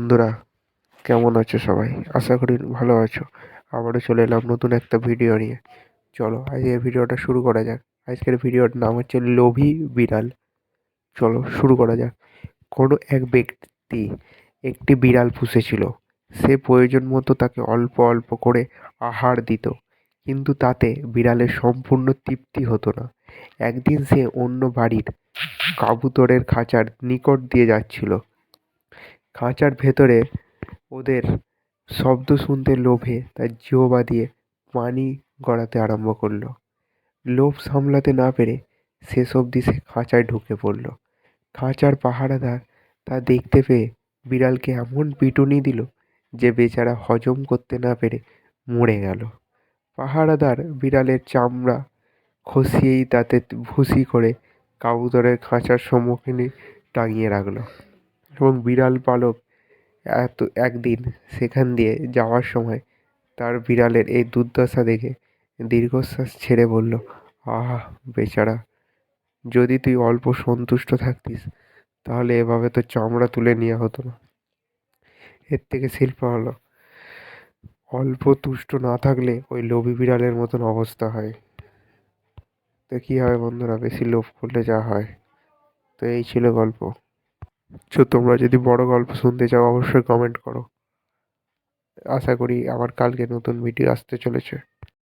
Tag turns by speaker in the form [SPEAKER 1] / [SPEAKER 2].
[SPEAKER 1] বন্ধুরা, কেমন আছো সবাই? আশা করি ভালো আছো। আবারও চলে এলাম নতুন একটা ভিডিও নিয়ে। চলো আজকের ভিডিওটা শুরু করা যাক। আজকের ভিডিওর নাম হচ্ছে লোভী বিড়াল। চলো, শুরু করা যাক। কোনো এক ব্যক্তি একটি বিড়াল পুষেছিল। সে প্রয়োজন মতো তাকে অল্প অল্প করে আহার দিত, কিন্তু তাতে বিড়ালের সম্পূর্ণ তৃপ্তি হতো না। একদিন সে অন্য বাড়ির কাবুতরের খাঁচার নিকট দিয়ে যাচ্ছিল। খাঁচার ভেতরে ওদের শব্দ শুনতে লোভে তার জিহবা দিয়ে পানি গড়াতে আরম্ভ করল। লোভ সামলাতে না পেরে শেষ অবধি সে খাঁচায় ঢুকে পড়ল। খাঁচার পাহারাদার তা দেখতে পেয়ে বিড়ালকে এমন পিটুনি দিল যে বেচারা হজম করতে না পেরে মরে গেল। পাহারাদার বিড়ালের চামড়া খসিয়েই তাতে ভুসি করে কাবুতরের খাঁচার সম্মুখীনে টাঙিয়ে রাখল। এবং বিড়াল পালক এত একদিন সেখান দিয়ে যাওয়ার সময় তার বিড়ালের এই দুর্দশা দেখে দীর্ঘশ্বাস ছেড়ে বলল, আহা, বেচারা, যদি তুই অল্প সন্তুষ্ট থাকতিস, তাহলে এভাবে তো চামড়া তুলে নেওয়া হতো না। এর থেকে শিল্প হলো, অল্প তুষ্ট না থাকলে ওই লোভী বিড়ালের মতন অবস্থা হয়। তো কী হয় বন্ধুরা, বেশি লোভ করলে যা হয়। তো এই ছিল গল্প। তো তোমরা যদি বড় গল্প শুনতে চাও, অবশ্যই কমেন্ট করো। আশা করি আবার কালকে নতুন ভিডিও আসতে চলেছে।